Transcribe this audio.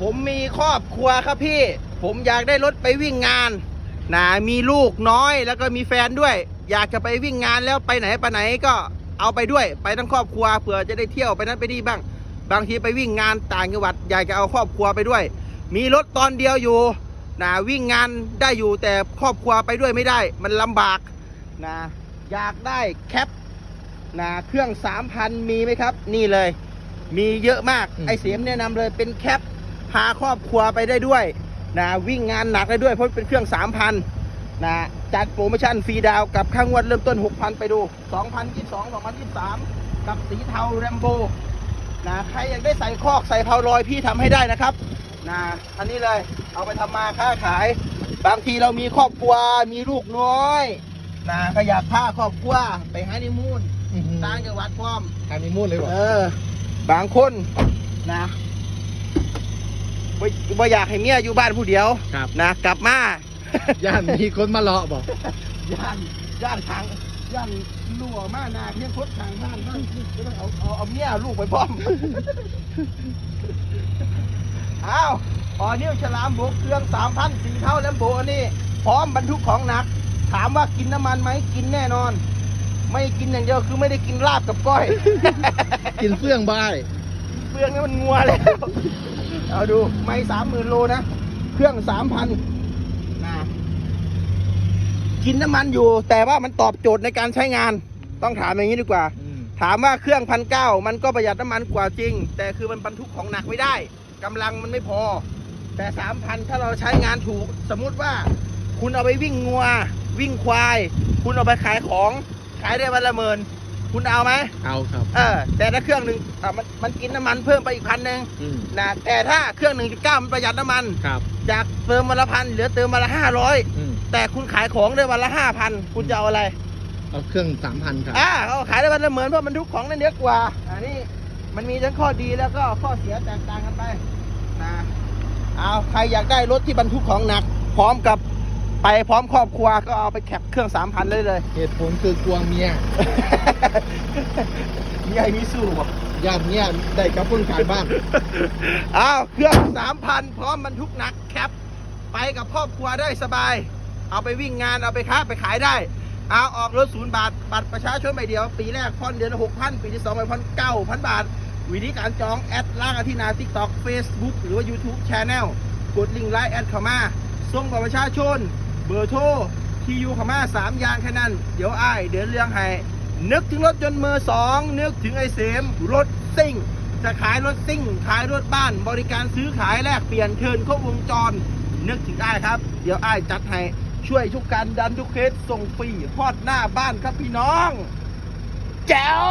ผมมีครอบครัวครับพี่ ผมอยากได้รถไปวิ่งงานนะมีลูกน้อยแล้วก็มีแฟนด้วย อยากจะไปวิ่งงานแล้วไปไหนไปไหนก็เอาไปด้วย ไปทั้งครอบครัวเผื่อจะได้เที่ยวไปนั้นไปนี่บ้าง บางทีไปวิ่งงานต่างจังหวัดอยากจะเอาครอบครัวไปด้วย มีรถตอนเดียวอยู่นะวิ่งงานได้อยู่แต่ครอบครัวไปด้วยไม่ได้ มันลำบากนะอยากได้แคปนะเครื่อง 3,000 มีไหมครับ นี่เลย มีเยอะมากอืมไอเสียมแนะนำเลยเป็นแคป พาครอบครัวไปได้ด้วยนะวิ่งงานหนักได้ด้วยเพราะเป็นเครื่อง 3,000นะจัดโปรโมชั่นฟรีดาวน์กับค่างวดเริ่มต้น 6,000 ไปดู 2022 2023 กับสีเทาแรมโบนะใครอยากได้ใส่คอกใส่เพาลอยพี่ทำให้ได้นะครับนะอันนี้เลยเอาไปทำมาค้าขาย บางทีเรามีครอบครัวมีลูกน้อยนะก็อยากพาครอบครัวไปฮันนีมูนต่างจังหวัดพร้อมอันนี้มูดเลยบอกเออบางคนนะ บ่บ่อยากให้เมียอยู่บ้านผู้เดียวครับ นะกลับมา ย่านมีคนมาเลาะบอกย่านย่านทางย่านรั่วมานาเพียงคดทางบ้านบ้านก็ต้องเอาเอาเอาเมียลูกไปพร้อม อ้าวออนิ้วฉลามบกเครื่องสามพันสี่เท่าแลมโบอันนี้ พร้อมบรรทุกของหนัก ถามว่ากินน้ำมันไหมกินแน่นอน ไม่กินอย่างเดียวคือไม่ได้กินลาบกับก้อย กินเฟื่องบ้าย เปลืองนี่มันงัวแล้ว เอาดูไม่สามหมื่นโลนะ เครื่องสามพันนะกินน้ำมันอยู่ แต่ว่ามันตอบโจทย์ในการใช้งาน ต้องถามอย่างนี้ดีกว่า ถามว่าเครื่องพันเก้ามันก็ประหยัดน้ำมันกว่าจริง แต่คือมันบรรทุกของหนักไม่ได้กำลังมันไม่พอ แต่สามพันถ้าเราใช้งานถูก สมมุติว่า คุณเอาไปวิ่งงัว วิ่งควาย คุณเอาไปขายของ ขายได้วันละหมื่น คุณเอาไหมเอาครับ เออ แต่ถ้าเครื่องหนึ่งอะมันมันกินน้ำมันเพิ่มไปอีกพันหนึ่งอืมนะแต่ถ้าเครื่องหนึ่งจุดเก้ามันประหยัดน้ำมัน ครับจากเติมวันละพันเหลือเติมวันละห้าร้อยอืมแต่คุณขายของได้วันละห้าพันคุณจะเอาอะไร เอาเครื่องสามพันครับ อ่าเขาขายได้วันละหมื่นเพราะมันทุกของนั่นเยอะกว่าอันนี้มันมีทั้งข้อดีแล้วก็ข้อเสียแตกต่างกันไปนะเอาใครอยากได้รถที่บรรทุกของหนัก พร้อมกับ ไปพร้อมครอบครัวก็เอาไปแคปเครื่องสามพันเลยเลย เหตุผลคือกลัวเมียมีไอ้มีสู้บ่ย่านเมียได้กับเพิ่งขายบ้าน อ้าวเครื่องสามพันพร้อมบรรทุกหนักแคป ไปกับครอบครัวได้สบาย เอาไปวิ่งงานเอาไปค้าไปขายได้ เอาออกรถศูนย์บาท บัตรประชาชนใบเดียว ปีแรกผ่อนเดือนหกพันปีที่สองไปผ่อนเก้าพันบาท วิธีการจองแอดล่างอาทินาทิกตอกเฟซบุ๊กหรือว่า YouTube Channel กดลิงก์ไลน์แอดเข้ามาส่งบัตรประชาชน เบอร์โทรที่อยู่ข้ามาสามยางแค่นั้น เดี๋ยวอ้ายเดินเรื่องให้นึกถึงรถยนต์มือสองนึกถึงไอเสมรถซิ่ง จะขายรถซิ่ง ขายรถบ้าน บริการซื้อขายแลกเปลี่ยนเทินครบวงจร นึกถึงอ้ายครับ เดี๋ยวอ้ายจัดให้ช่วยทุกการดันทุกเคสส่งฟรีฮอดหน้าบ้านครับพี่น้อง แจ๋ว